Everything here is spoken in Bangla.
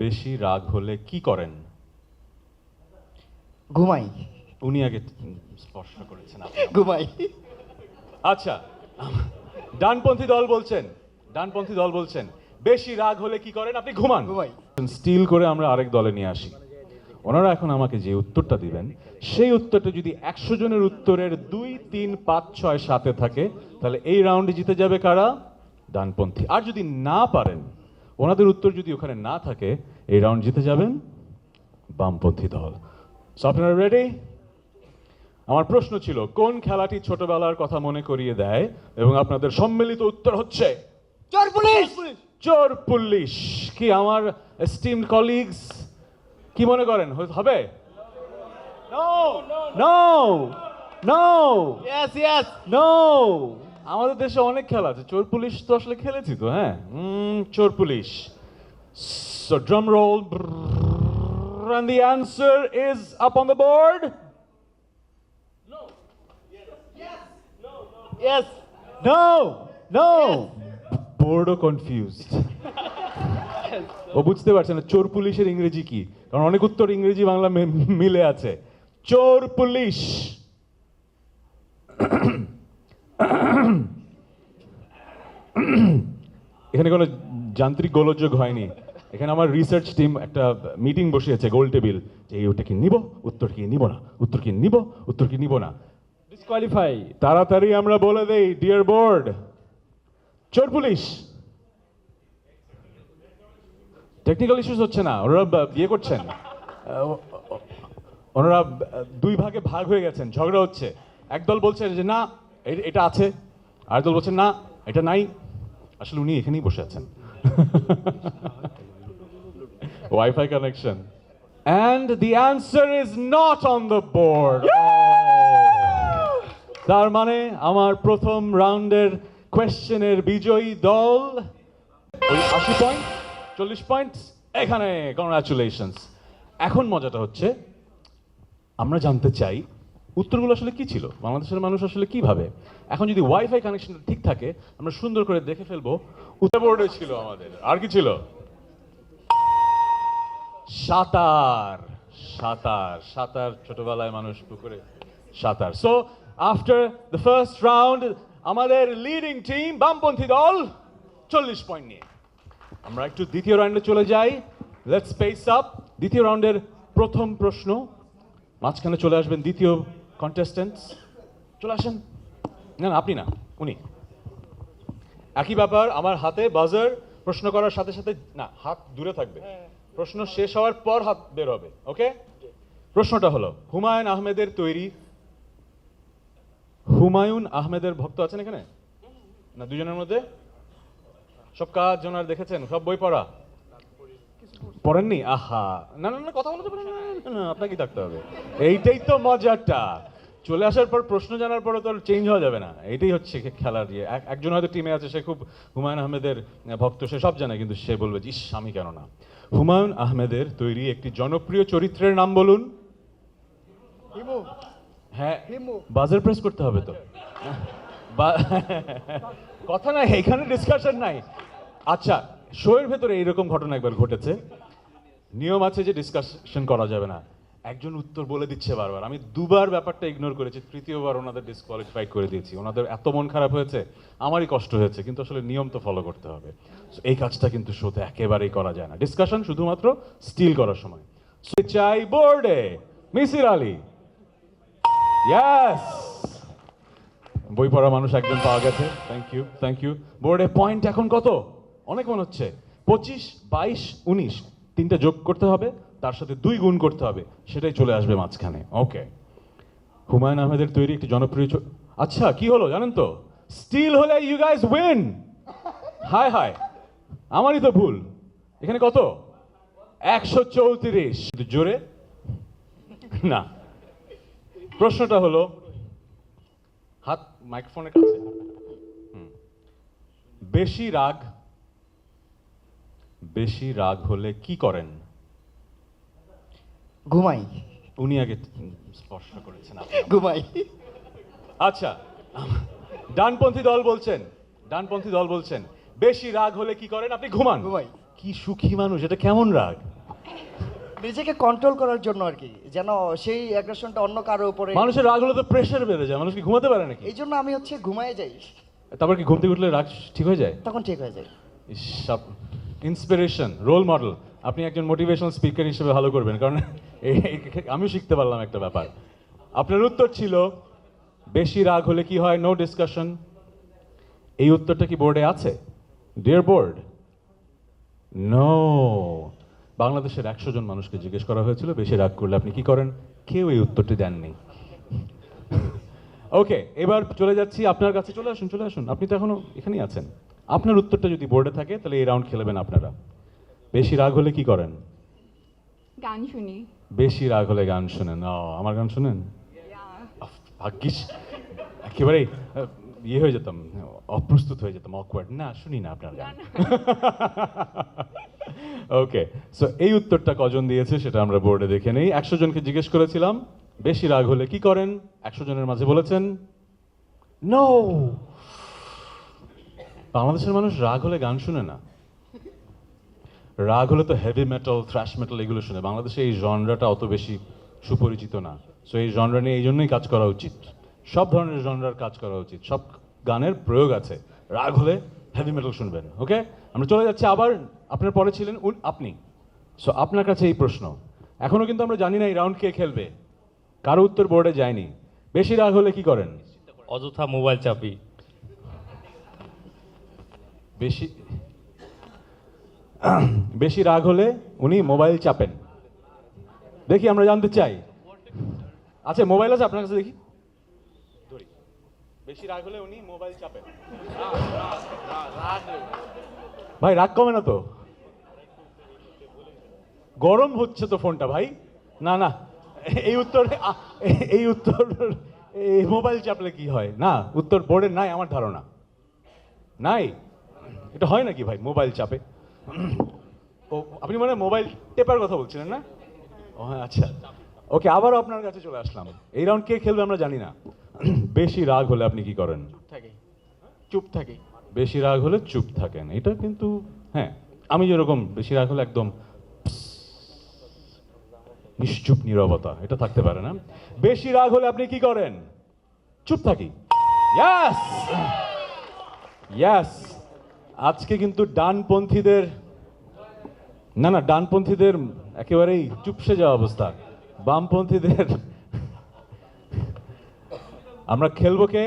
বেশি রাগ হলে কি করেন? ঘুমাই। উনি আগে স্পর্শ করেছেন ঘুমাই। আচ্ছা ডানপন্থী দল বলছেন ডানপন্থী দল বলছেন বেশি রাগ হলে কি করেন? আপনি ঘুমান। ঘুমাই। স্টিল করে আমরা আরেক দলে নিয়ে আসি। ওনারা এখন আমাকে যে উত্তরটা দিবেন সেই উত্তরটা যদি একশো জনের উত্তরের দুই তিন পাঁচ ছয় সাতে থাকে তাহলে এই রাউন্ডে জিতে যাবে কারা? ডানপন্থী। আর যদি না পারেন ওনাদের উত্তর যদি ওখানে না থাকে এই রাউন্ড জিতে যাবেন বামপন্থী দল। সো আপনারা রেডি আমার প্রশ্ন ছিল কোন খেলাটি ছোটবেলার কথা মনে করিয়ে দেয় এবং আপনাদের সম্মিলিত উত্তর হচ্ছে? চোর পুলিশ! চোর পুলিশ। কি আমার স্টিম কলিগস কি মনে করেন? হবে? নো নো নো আমাদের দেশে অনেক খেলা আছে। চোর পুলিশ তো আসলে খেলেছি তো হ্যাঁ? চোর police. So drum roll and the answer is up on the board? No, no. বড় কনফিউজড ও বুঝতে পারছে না চোর পুলিশের ইংরেজি কি? কারণ অনেক উত্তর ইংরেজি বাংলা মিলে আছে। চোর পুলিশ। এখানে কোনো যান্ত্রিক গোলযোগ হয়নি। এখানে আমার রিসার্চ টিম একটা মিটিং বসিয়েছে গোল টেবিল। যে এই ওটা কি নিব উত্তর কি নিব না উত্তর কি নিব উত্তর কি নিব না। ডিসকোয়ালিফাই তাড়াতাড়ি আমরা বলে দেই ডিয়ার বোর্ড চোর পুলিশ। টেকনিক্যাল ইস্যুস হচ্ছে না ওনারা ইয়ে করছেন। ওনারা দুই ভাগে ভাগ হয়ে গেছেন ঝগড়া হচ্ছে। একদল বলছে যে না এটা আছে। আর দল বলছে না এটা নাই। আসলে উনি এখানেই বসে আছেন। Wifi connection and the answer is not on the board তার মানে আমার প্রথম রাউন্ডের কোয়েশ্চেনের বিজয়ী দল আশি পয়েন্ট চল্লিশ পয়েন্ট এখানে কংগ্রাচুলেশনস এখন মজাটা হচ্ছে, আমরা জানতে চাই উত্তরগুলো আসলে কি ছিল? বাংলাদেশের মানুষ আসলে কি ভাবে এখন যদি ওয়াইফাই কানেকশনটা ঠিক থাকে, আমরা সুন্দর করে দেখে ফেলব। উত্তর বোর্ডে ছিল আমাদের। আর কি ছিল? সাঁতার। সাঁতার। সাঁতার ছোটবেলায় মানুষ পুকুরে সাঁতার। So after the first round আমাদের লিডিং টিম বামপন্থী দল, চল্লিশ পয়েন্ট নিয়ে। আমরা একটু দ্বিতীয় রাউন্ডে চলে যাই। লেটস পেস আপ দ্বিতীয় রাউন্ডের প্রথম প্রশ্ন। মাঝখানে চলে আসবেন দ্বিতীয় কন্টেস্ট্যান্টস চলে আসেন। না না আপনি না উনি। একই ব্যাপার আমার হাতে বাজার প্রশ্ন করার সাথে সাথে না হাত দূরে থাকবে। প্রশ্ন শেষ হওয়ার পর হাত বের হবে ওকে? প্রশ্নটা হলো হুমায়ুন আহমেদের তৈরি হুমায়ুন আহমেদের ভক্ত আছেন এখানে? না দুজনের মধ্যে? সব কাজ ওনার দেখেছেন সব বই পড়া। পড়েননি? আহা। না না না কথা বলতে পারেন না, না, না আপনাকে থাকতে হবে। এইটাই তো মজাটা। চলে আসার পর প্রশ্ন জানার পরে তো চেঞ্জ হওয়া যাবে না। এইটাই হচ্ছে খেলার ইয়ে। এক- একজন হয়তো টিমে আছে সে খুব হুমায়ুন আহমেদের ভক্ত সে সব জানে কিন্তু সে বলবে ইস আমি কেন না? হুমায়ুন আহমেদের তৈরি একটি জনপ্রিয় চরিত্রের নাম বলুন। হ্যাঁ বাজার প্রেস করতে হবে তো। বা- কথা নাই এখানে ডিসকাশন নাই। আচ্ছা শোয়ের ভেতরে এইরকম ঘটনা একবার ঘটেছে। নিয়ম আছে যে ডিসকাশন করা যাবে না। একজন উত্তর বলে দিচ্ছে বারবার। আমি দুবার ব্যাপারটা ইগনোর করেছি, তৃতীয়বার ওনাদের ডিসকোয়ালিফাই করে দিয়েছি। ওনাদের এত মন খারাপ হয়েছে, আমারই কষ্ট হয়েছে, কিন্তু আসলে নিয়ম তো ফলো করতে হবে। এই কাজটা কিন্তু শোতে একেবারেই করা যায় না। ডিসকাশন শুধুমাত্র স্টিল করার সময়। চাই বোর্ডে মিসির আলী। ইয়াস বই পড়া মানুষ একজন পাওয়া গেছে। থ্যাংক ইউ থ্যাংক ইউ বোর্ডে পয়েন্ট এখন কত? অনেক মনে হচ্ছে। পঁচিশ, বাইশ, উনিশ, তিনটা যোগ করতে হবে, তার সাথে দুই গুণ করতে হবে, সেটাই চলে আসবে মাঝখানে। ওকে হুমায়ুন আহমেদের তৈরি একটি জনপ্রিয় আচ্ছা কি হলো জানেন তো? স্টিল হলে ইউ গাইজ উইন হায় হায় আমারই তো ভুল। এখানে কত? একশো চৌত্রিশ। জোরে। না। প্রশ্নটা হলো, হাত মাইক্রোফোনের কাছে। বেশি রাগ বেশি রাগ হলে কি করেন? ঘুমাই। উনি আগে স্পর্শ করেছেন ঘুমাই। আচ্ছা ডানপন্থী দল বলছেন ডানপন্থী দল বলছেন বেশি রাগ হলে কি করেন? আপনি ঘুমান। ঘুমাই। কি সুখী মানুষ এটা কেমন রাগ? নিজেকে কন্ট্রোল করার জন্য আর কি যেন সেই অ্যাগ্রেশনটা অন্য কারও উপরে মানুষের রাগ হলে তো প্রেশার বেড়ে যায় মানুষ কি ঘুমাতে পারে নাকি? এই জন্য আমি হচ্ছে ঘুমায় যাই। তারপর কি ঘুম থেকে উঠলে রাগ ঠিক হয়ে যায়? তখন ঠিক হয়ে যায়। ইন্সপিরেশন রোল মডেল আপনি একজন মোটিভেশনাল স্পিকার হিসেবে ভালো করবেন, কারণ আমিও শিখতে পারলাম একটা ব্যাপার। আপনার উত্তর ছিল, বেশি রাগ হলে কি হয়? নো ডিসকাশন এই উত্তরটা কি বোর্ডে আছে? ডিয়ার বোর্ড নো বাংলাদেশের একশো জন মানুষকে জিজ্ঞেস করা হয়েছিল, বেশি রাগ করলে আপনি কি করেন? কেউ এই উত্তরটি দেননি। ওকে এবার চলে যাচ্ছি, আপনার কাছে চলে আসুন চলে আসুন। আপনি তো এখনও এখানেই আছেন। আপনার উত্তরটা যদি বোর্ডে থাকে তাহলে এই রাউন্ড খেলবেন আপনারা। বেশি রাগ হলে কি করেন? গান শুনি। বেশি রাগ হলে গান শুনেন। ও আমার গান শুনেন? ভাগ্যিস। একেবারেই ইয়ে হয়ে যেতাম অপ্রস্তুত হয়ে যেতাম অকওয়ার্ড না শুনি না আপনার গান। ওকে সো এই উত্তরটা কজন দিয়েছে সেটা আমরা বোর্ডে দেখে নেই। একশো জনকে জিজ্ঞেস করেছিলাম বেশি রাগ হলে কি করেন? একশো জনের মাঝে বলেছেন নো বাংলাদেশের মানুষ রাগ হলে গান শুনে না। রাগ হলে তো হেভি মেটাল থ্রাশ মেটাল এগুলো শুনে। বাংলাদেশে এই জনরাটা অত বেশি সুপরিচিত না। সো এই জনরা নিয়ে এই জন্যই কাজ করা উচিত। সব ধরনের জনরার কাজ করা উচিত। সব গানের প্রয়োগ আছে। রাগ হলে হেভি মেটাল শুনবেন ওকে আমরা চলে যাচ্ছি আবার। আপনার পরে ছিলেন আপনি। সো আপনার কাছে এই প্রশ্ন। এখনও কিন্তু আমরা জানি না এই রাউন্ড কে খেলবে। কারও উত্তর বোর্ডে যায়নি। বেশি রাগ হলে কি করেন? অযথা মোবাইল চাপি। বেশি বেশি রাগ হলে উনি মোবাইল চাপেন। দেখি আমরা জানতে চাই। আচ্ছা মোবাইল আছে আপনার কাছে দেখি। বেশি রাগ হলে উনি মোবাইল চাপেন। ভাই, রাগ কমে না তো? গরম হচ্ছে তো ফোনটা, ভাই। না না, এই উত্তর এই উত্তর, এই মোবাইল চাপলে কি হয়? না, উত্তর বোর্ডের নাই, আমার ধারণা। নাই? এটা হয় নাকি ভাই মোবাইল চাপে? ও আপনি মানে মোবাইল টেপার কথা বলছিলেন না? ও হ্যাঁ আচ্ছা। ওকে আবারও আপনার কাছে চলে আসলাম। এই রাউন্ড কে খেলবে আমরা জানি না। বেশি রাগ হলে আপনি কি করেন? থাকে। চুপ থাকে। বেশি রাগ হলে চুপ থাকেন। এটা কিন্তু হ্যাঁ আমি যেরকম বেশি রাগ হলে একদম নিশ্চুপ নীরবতা এটা থাকতে পারে না। বেশি রাগ হলে আপনি কি করেন? চুপ থাকি। ইয়াস ইয়াস আজকে কিন্তু ডানপন্থীদের না না ডানপন্থীদের একেবারেই চুপসে যাওয়া অবস্থা। বামপন্থীদের আমরা খেলব কে?